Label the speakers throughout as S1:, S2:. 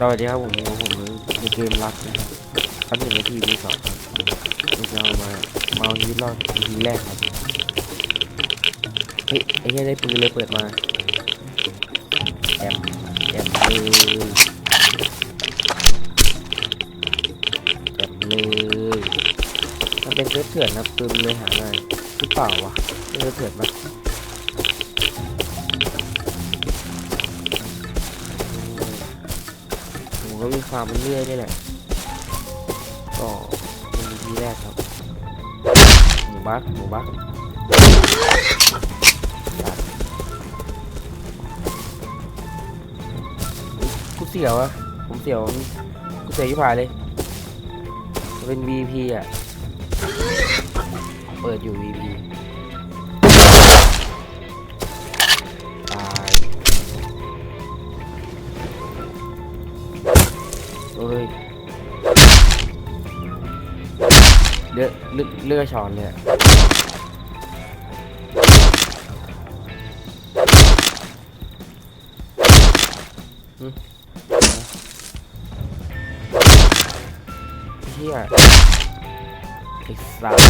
S1: สวัสดีครับผมผมผมในเกมรักนะครับอันหนึ่งนทีที่สองครับเราจะเอามาเมาชีวิตรอดทีแรกครับเฮ้ยไอ้เหี้ยได้ปืนเลยเปิดมาแอบแอบเลยแอบเลยมันเป็นเสื้อเถื่อนนะปืนเลยหาง่ายหรือเปล่าวะเสื้อเถื่อนปะ ผมก็มีความมันเรื่อยนี่แหละก็เป็นทีแรกครับหมูบักหมูบักกูเสียวอะผมเสียวกูเสียวยิ่ผ่าเลยเป็น VP อะ เปิดอยู่ VP เอ้ยเลือดเลือดเลือช้อนเลยเฮียไอ้สัตว์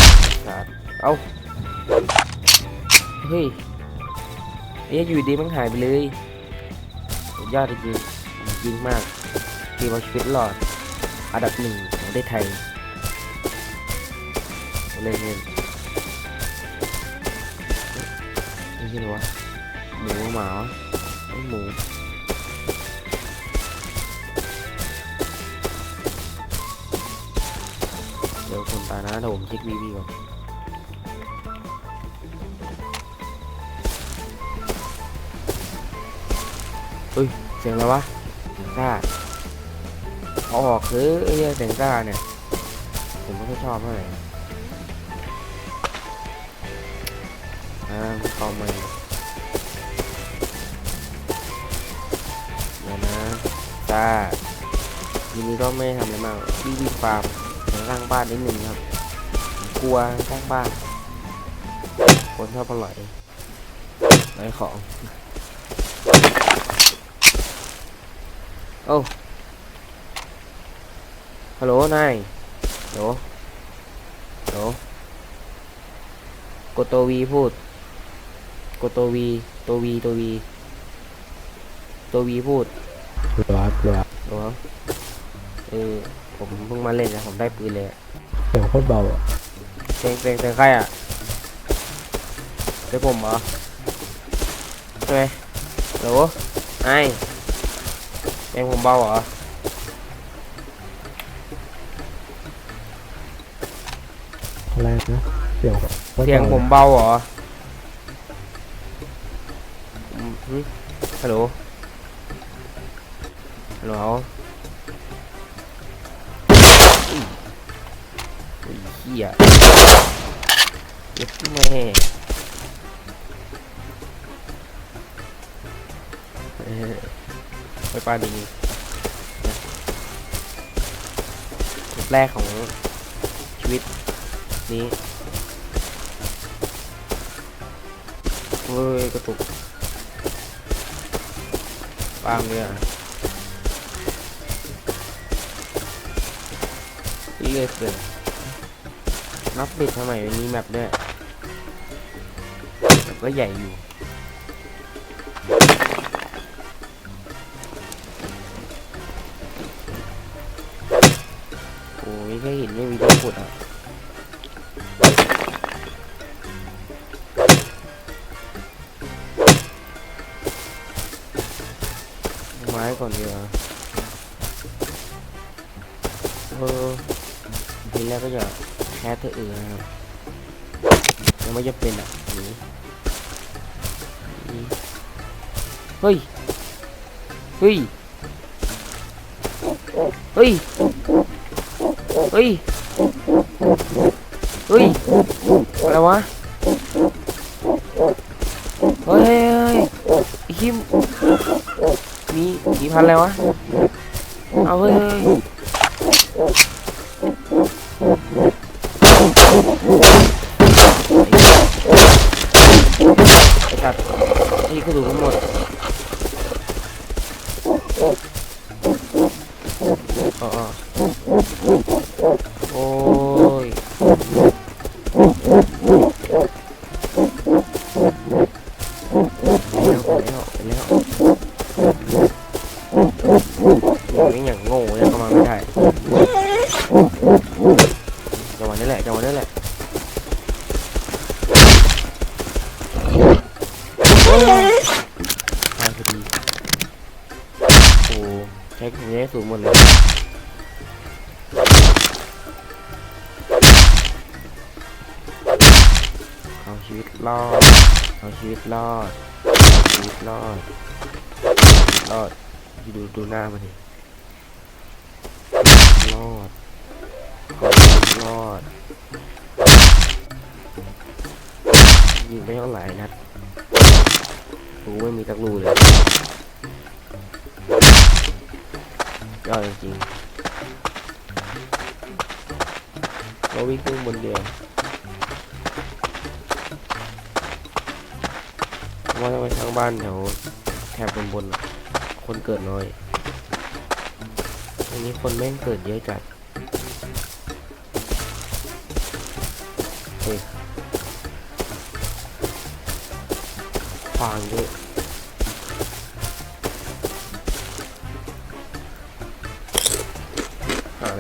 S1: สัตว์เอ้าเฮ้ยเอ้ยอยู่ดีมันหายไปเลย ยอดจริงจริงมาก ทีมเอาชีวิตรอดอันดับหนึ่งของประเทศไทยเลยเงินนี่คืออะไรวะหมูหมาวะไอ้หมูเดี๋ยวคนตายนะเดี๋ยวผมเช็ควีวีก่อนเฮ้ย เสียงอะไรวะเสียงซ่า ออกคือไอ้เหี้ยเสียงซ่าเนี่ย ผมไม่ค่อยชอบเท่าไหร่อ่าคอมมาเดี๋ยวนะซ่าทีนี้ก็ไม่ทำอะไรมากวิ่งฟาร์มสร้างบ้านนิดนึงครับ กลัวสร้างบ้าน คนชอบอร่อยไรของ โอ้ ฮัลโหลนายฮัลโหลฮัลโหลกดตัววีพูด กดตัววีตัววีตัววีตัววีพูด
S2: หรอครับหรอ
S1: ฮัลโหลครับเออผมเพิ่งมาเล่นนะผมได้ปืนเลยอะ
S2: เสียงโคตรเบาอะ
S1: เพลงเพลงเพลงใครอะเพลงผมเหรอใช่ไหมฮัลโหลไอ้เพลงผมเบาเหรอ
S2: อะไรนะเสียงโคตร
S1: เสียง
S2: บา
S1: ผมเบาเหรออืมหึฮัลโหล ฮัลโหลอุ้ยอุ้ยเหี้ยเย็ดแม่เออไปปลาดีนะจุดแรกของชีวิตนี้ เว้ยกระตุกปางเลยอะอีเลสเลยนับบิดทำไมมีแมปด้วยแมปก็ใหญ่อยู่โอ้ยแค่เห็นไม่มีตัวขุดอะ ก่อนดีกว่าเออทีแรกก็จะแคสเธอเองนะครับยังไม่จะเป็นอะนีหนีเฮ้ย เฮ้ย เฮ้ย เฮ้ย เฮ้ย อะไรวะ เฮ้ยเฮ้ยฮิม มีกี่พันแล้ววะ เอาเฮ้ยเฮ้ยไอ้สัตว์นี่กระดูกทั้งหมดเออเออโอ้ ใช้ของนี้สูงหมดเลยเอาชีวิตรอดเอาชีวิตรอดชีวิตรอดรอดดูดูหน้ามันดิรอดรอดยิงไม่เท่าไหร่นัดกูไม่มีตักรูเลย ยอดจริงๆเราวิ่งขึ้นบนเดียวว่าจะไปทางบ้านแถวแถบบนบนคนเกิดน้อยอันนี้คนแม่งเกิดเยอะจัดเฮ้ยฟางเยอะ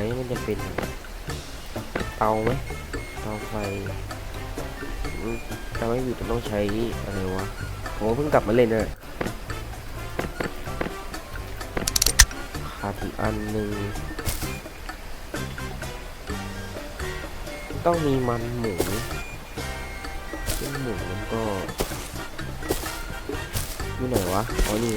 S1: ไรที่มันจะเป็นเตาไหมเตาไฟอืมจำไม่ผิดมันต้องใช้อะไรวะโหเพิ่งกลับมาเล่นเนี่ยขาดอีกอันหนึ่งต้องมีมันหมูซึ่งหมูมันก็อยู่ไหนวะอ๋อนี่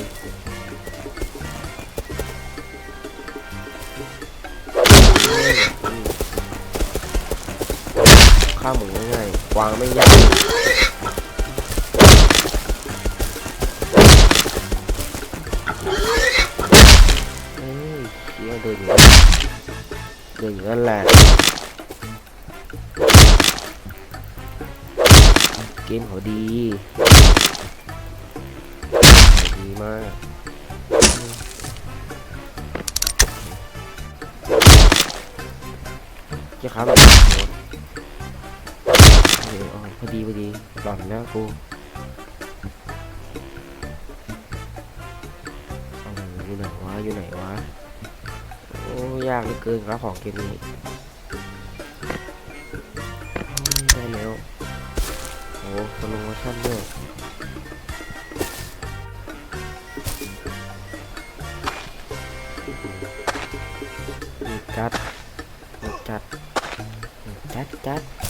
S1: ข้าหมูง่ายๆวางไม่ยากเอ้ยเชี่ยเดินอยู่นั่นเดินอยู่นั่นแหละเกมเขาดีดีมากจะค้าแบ ดีพอดีหล่อนแล้วกูอยู่ไหนวะอยู่ไหนวะโอ้ยากเหลือเกินครับของเกมนี้ได้แล้วโอ้สโลโมชั่นด้วยจัดจัดจัดจัด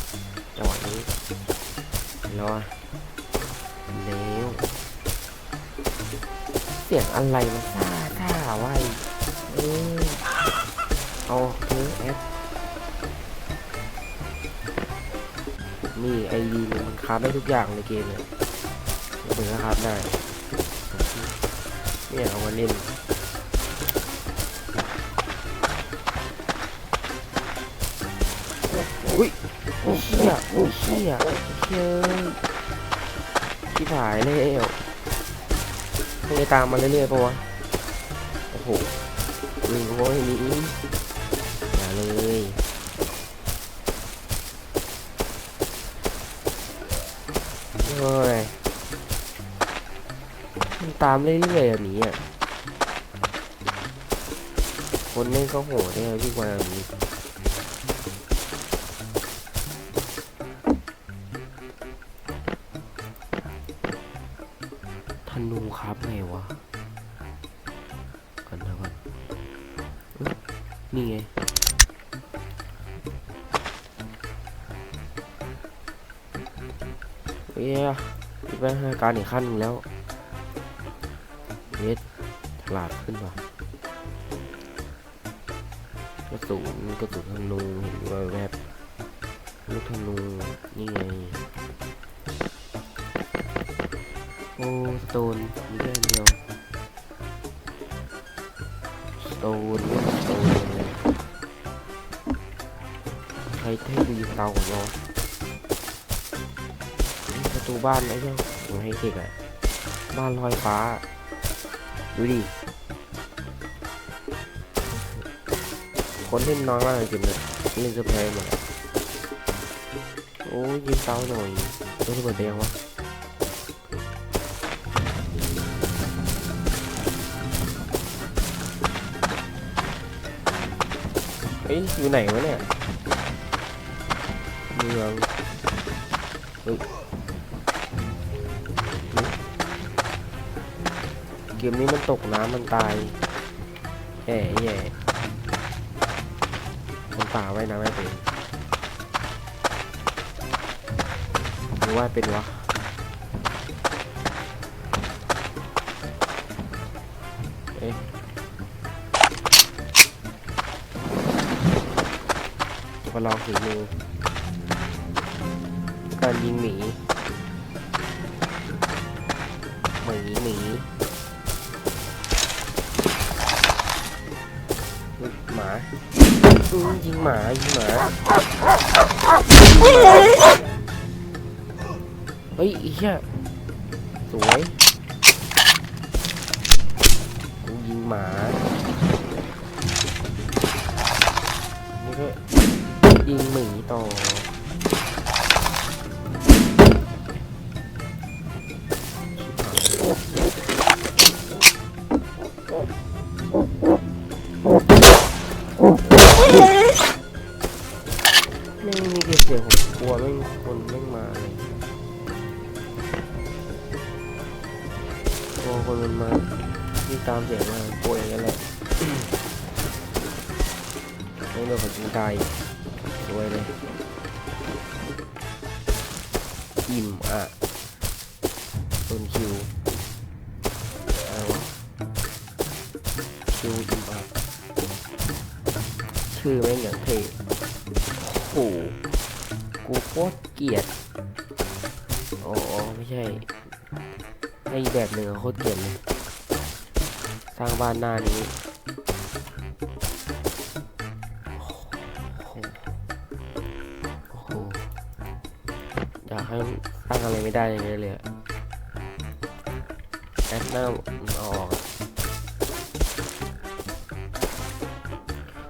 S1: รอเร็วเสียงอะไรมันซ่าซ่าไว้เอ้ยเอาเทแอปนี่ไอดีมันคราฟได้ทุกอย่างในเกมเนี่ยเปิดคราฟได้เนี่ยเอามาเล่นอุ้ย เชี่ยอุ้ยเชี่ยเชี่ยชิบหายแล้วไม่ได้ตามมาเรื่อยๆปะวะโอ้โหวิ่งโว้ยนี่อย่าเลยโอ้ยมันตามเรื่อยๆแบบนี้อะคนเล่นก็โหดได้พี่กว่าแบบนี้ เอ้ยอีกไปการอีกขั้นนึงแล้วเวทฉลาดขึ้นว่ะกระสุนกระสุนธนูเห็นว่าแวบลูกธนูนี่ไงโอ้สโตนมีแค่เดียวสโตนสโตนใครเท่ดูยิงเตาของเรา ตูบ้านไอ้เจ้าของไฮเทคอะบ้านลอยฟ้า ดูดิ คนเล่นน้อยมากเลยเกมเนี่ยเล่นเซอร์ไพรส์หมดโอ้ยยืนเตาหน่อยต้องระเบิดไปยังวะเฮ้ยอยู่ไหนวะเนี่ยเมืองเฮ้ย เกมนี้มันตกน้ำมันตายแย่แย่คนป่าไว้น้ำไม่เป็นหรือว่าเป็นวะเอ๊ะมาลองฝีมือการยิงหมีหมีหมี ยิงหมายิงหมาเฮ้ยอ้เหี้ยสวยกูยิงหมานี่ก็ยิงหมีต่อ เสียงผมกลัวไม่งคนไม่งมาเลยกลัวคนมันมาที่ตามเสียงมากลัวอย่างนั้นแหละไม่โดนคนจริงใจสวยเลยอิ่มอะต้นคิวอะไรวะคิวอิ่มอะชื่อแม่งอย่างเท่โอ้โห กูโคตรเกลียดอ๋อไม่ใช่ให้แบบหนึ่งอโคตรเกลียดเลย สร้างบ้านหน้านี้โอ้โหอยากให้ตั้งอะไรไม่ได้อย่างเงี้ยเลยแอดหน้าออกอะ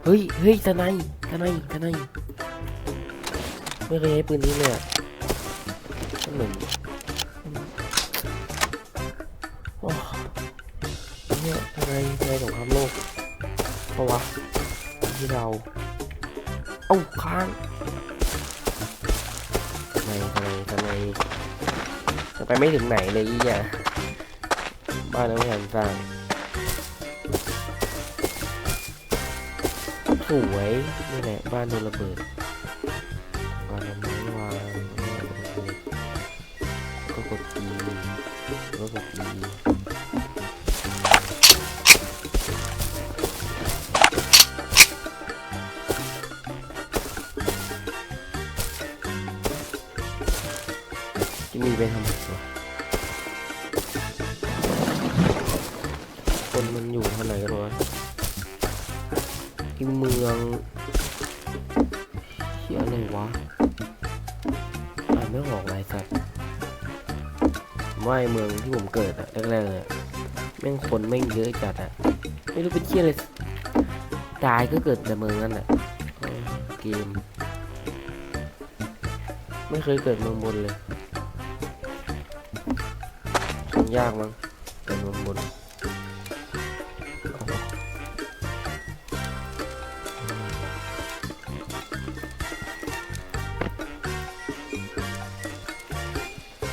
S1: เฮ้ย เฮ้ยทนายทนายทนาย ไม่เคยใช้ปืนนี้เลยอะมันเหมือนโอ้เนี่ยทนายทนายสงครามโลกเพราะวะที่เรา เอ้าค้างทำไมทำไมทำไมยังไปไม่ถึงไหนเลยอีอะบ้านน้ำแข็งสร้างสวยนี่แหละบ้านโดนระเบิด ก็กดอีจะมีไปทำไมวคนมันอยู่ทางไหนกันวะที่เมืองเขียอะไรวะ ว่าไอเมืองที่ผมเกิดอะแรกๆเลยแม่งคนแม่งเยอะจัดอะไม่รู้เป็นเชี่ยอะไรตายก็เกิดแต่เมืองนั้นอะเออเกม ไม่เคยเกิดเมืองบนเลยคงยากมั้งเกิดเมืองบน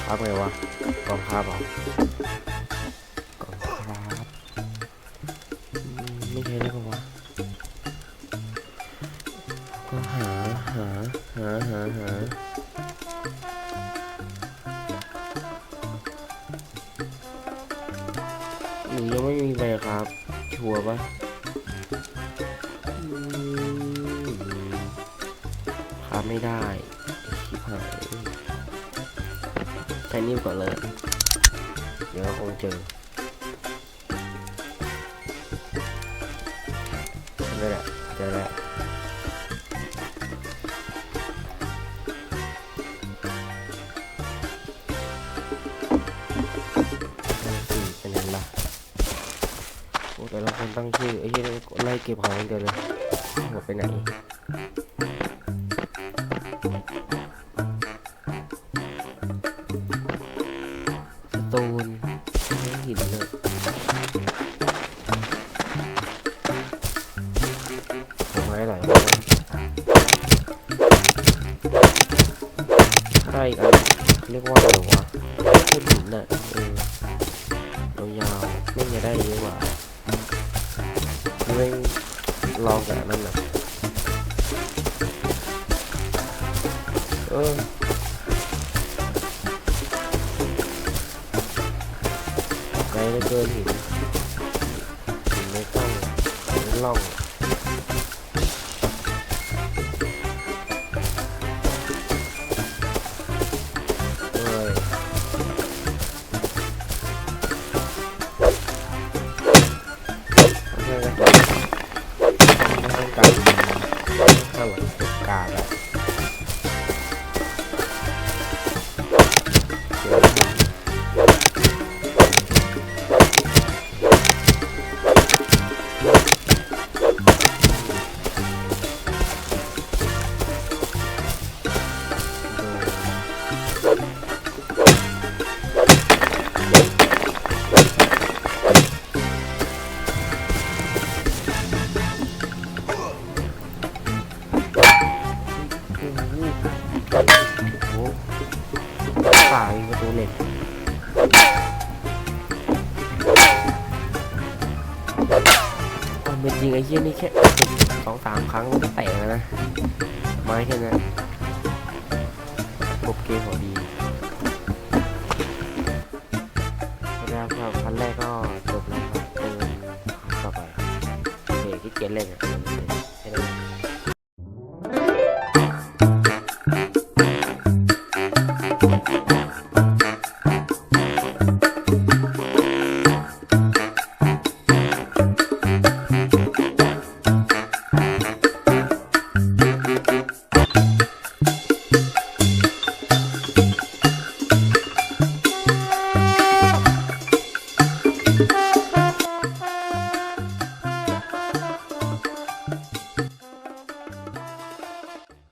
S1: ครับไงวะกองครับเหรอกองครับไม่ใช่ได้ปะวะก็หาหาหาหาหาหรือยังไม่มีใบครับ ชัวร์ปะอืมครับไม่ได้ ใช้นิ้วก่อนเลย เดี๋ยวคงเจอนี่นแหละเจอแล้วสี่คะแนนละโอ้แต่ละคนตั้งชื่อไอ้ที่ไล่เก็บของอย่างเดียวเลยหมดไปไหน เรียกว่าอะไรวะพูดหินน่ะเออยาวๆไม่จะได้เยอะกว่าไม่งลองกับอันนั่นน่ะเออไกลเหลือเกินหินหินไม่ต้องไม่ล่อง เยี่ยนี่แค่สองสามครั้งก็แตกแล้วนะ ไม้แค่นั้นจบเกมพอดี